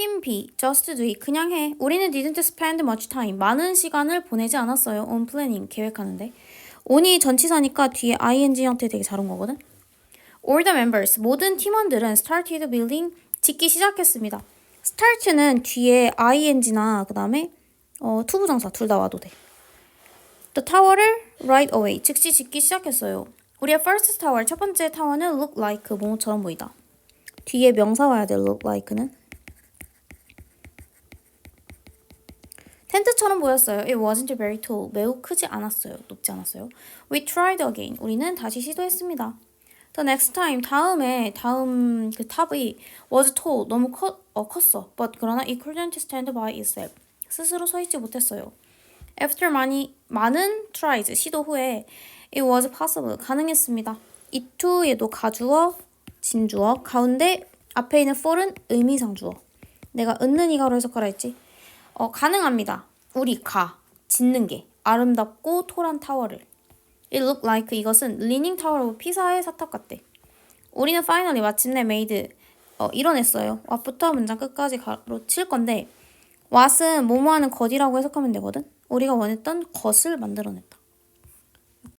Team B, just do it. 그냥 해. 우리는 didn't spend much time. 많은 시간을 보내지 않았어요. on planning. 계획하는데. on이 전치사니까 뒤에 ing 형태 되게 잘 온 거거든. All the members, 모든 팀원들은 started building, 짓기 시작했습니다. start는 뒤에 ing나 그 다음에 어, 투부정사 둘 다 와도 돼. The tower를 right away, 즉시 짓기 시작했어요. 우리의 first tower, 첫 번째 타워는 look like, 뭐처럼 보이다. 뒤에 명사 와야 돼, look like는. 텐트처럼 보였어요. It wasn't very tall. 매우 크지 않았어요. 높지 않았어요. We tried again. 우리는 다시 시도했습니다. The next time. 다음에 다음 그 탑이 was tall. 너무 커, 어, 컸어. But 그러나 it couldn't stand by itself. 스스로 서 있지 못했어요. After 많이 많은 tries 시도 후에 it was possible 가능했습니다. 이투에도 가주어, 진주어, 가운데 앞에 있는 for은 의미상 주어. 내가 은는 이가로 해석하라 했지. 어, 가능합니다. 우리 가 짓는 게 아름답고 토란 타워를. It looked like 이것은 리닝 타워로 피사의 사탑 같대. 우리는 finally 마침내 made 어, 이뤄냈어요. what부터 문장 끝까지 가로 칠 건데 what은 뭐뭐하는 것이라고 해석하면 되거든. 우리가 원했던 것을 만들어냈다.